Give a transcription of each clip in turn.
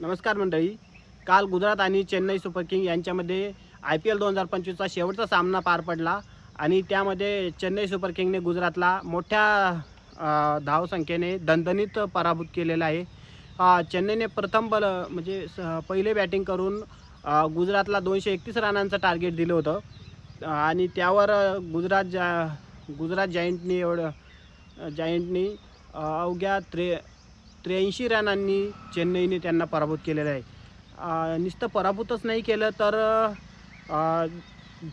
नमस्कार मंडळी. काल गुजरात आणि चेन्नई सुपर किंग यांच्यामध्ये आय पी एल दोन हजार पंचवीसचा शेवटचा सामना पार पडला आणि त्यामध्ये चेन्नई सुपर किंगने गुजरातला मोठ्या धावसंख्येने दणदणीत पराभूत केलेला आहे. चेन्नईने प्रथम बल म्हणजे स- पहिले बॅटिंग करून गुजरातला दोनशे एकतीस रनांचं टार्गेट दिलं होतं. आणि त्यावर गुजरात जा गुजरात जायंटनी एवढं जायंटनी अवघ्या त्रे त्र्याऐंशी रनांनी चेन्नईने त्यांना पराभूत केलेलं आहे. नुसतं पराभूतच नाही केलं तर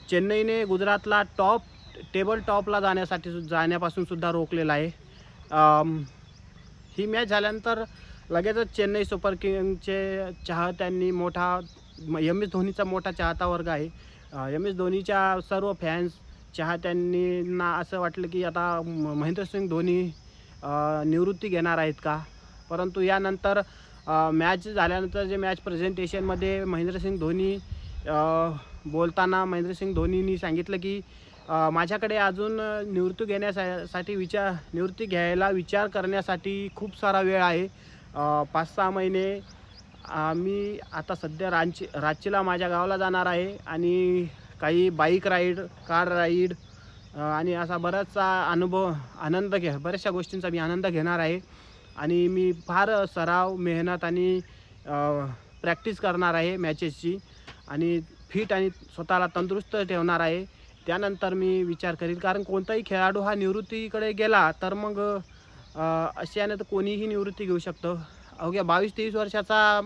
चेन्नईने गुजरातला टॉप टेबल टॉपला जाण्यासाठी सु- जाण्यापासून सुद्धा रोखलेला आहे. ही मॅच झाल्यानंतर लगेचच चेन्नई सुपर किंगचे चाहत्यांनी मोठा एम एस धोनीचा मोठा चाहता वर्ग आहे. एम एस धोनीच्या सर्व फॅन्स चाहत्यांनी ना असं वाटलं की आता म- महेंद्रसिंग धोनी निवृत्ती घेणार आहेत का? परंतु यानंतर मॅच झाल्यानंतर जे मॅच प्रेझेंटेशनमध्ये महेंद्रसिंग धोनी बोलताना महेंद्रसिंग धोनीनी सांगितलं की माझ्याकडे अजून निवृत्ती घेण्यासाठी विचार निवृत्ती घ्यायला विचार करण्यासाठी खूप सारा वेळ आहे. पाच सहा महिने मी आता सध्या रांची रांचीला माझ्या गावाला जाणार आहे आणि काही बाईक राईड कार राईड आणि असा बराचसा अनुभव आनंद घे बऱ्याचशा गोष्टींचा मी आनंद घेणार आहे. आणि मी फार सराव मेहनत आणि प्रॅक्टिस करणार आहे मॅचेसची आणि फिट आणि स्वतःला तंदुरुस्त ठेवणार आहे. त्यानंतर मी विचार करील कारण कोणताही खेळाडू हा निवृत्तीकडे गेला तर मग अशाने तर कोणीही निवृत्ती घेऊ शकतो. अवघ्या बावीस तेवीस वर्षाचा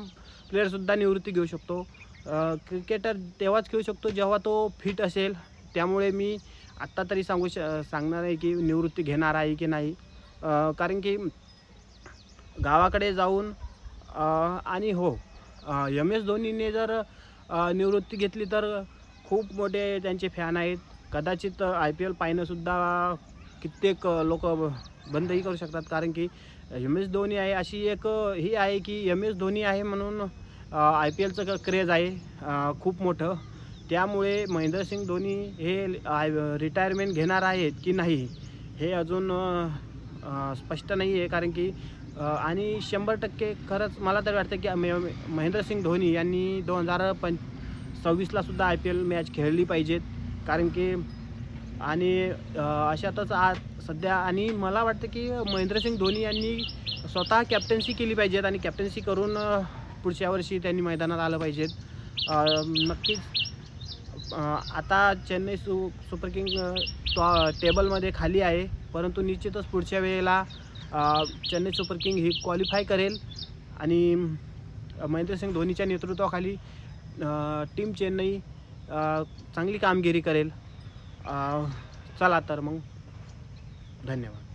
प्लेअरसुद्धा निवृत्ती घेऊ शकतो. क्रिकेटर तेव्हाच खेळू शकतो जेव्हा तो फिट असेल. त्यामुळे मी आत्ता तरी सांगू श सांगणार आहे की निवृत्ती घेणार आहे की नाही. कारण की गावाकडे जाऊन आणि हो एम एस धोनीने जर निवृत्ती घेतली तर खूप मोठे त्यांचे फॅन आहेत. कदाचित आय पी एल पाहणंसुद्धा कित्येक लोक बंदही करू शकतात. कारण की एम एस धोनी आहे अशी एक ही आहे की एम एस धोनी आहे म्हणून आय पी एलचं क्रेज आहे खूप मोठं. त्यामुळे महेंद्रसिंग धोनी हे आय रिटायरमेंट घेणार आहेत की नाही हे अजून स्पष्ट नाही आहे कारण की आणि शंभर टक्के खरंच मला तर वाटतं की मे- महेंद्रसिंग धोनी यांनी दोन हजार पं सव्वीसला सुद्धा आय पी एल मॅच खेळली पाहिजेत. कारण की आणि अशातच आज सध्या आणि मला वाटतं की महेंद्रसिंग धोनी यांनी स्वतः कॅप्टन्सी केली पाहिजेत आणि कॅप्टन्सी करून पुढच्या वर्षी त्यांनी मैदानात आलं पाहिजेत. नक्कीच आता चेन्नई सु सुपर किंग टॉ टेबलमध्ये खाली आहे. परंतु निश्चितच पुढच्या वेळेला चेन्नई सुपर किंग ही क्वालिफाय करेल. आणि महेंद्रसिंग धोनीच्या नेतृत्वाखाली टीम चेन्नई चांगली कामगिरी करेल. चला तर मग. धन्यवाद.